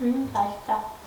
음, 맛있다.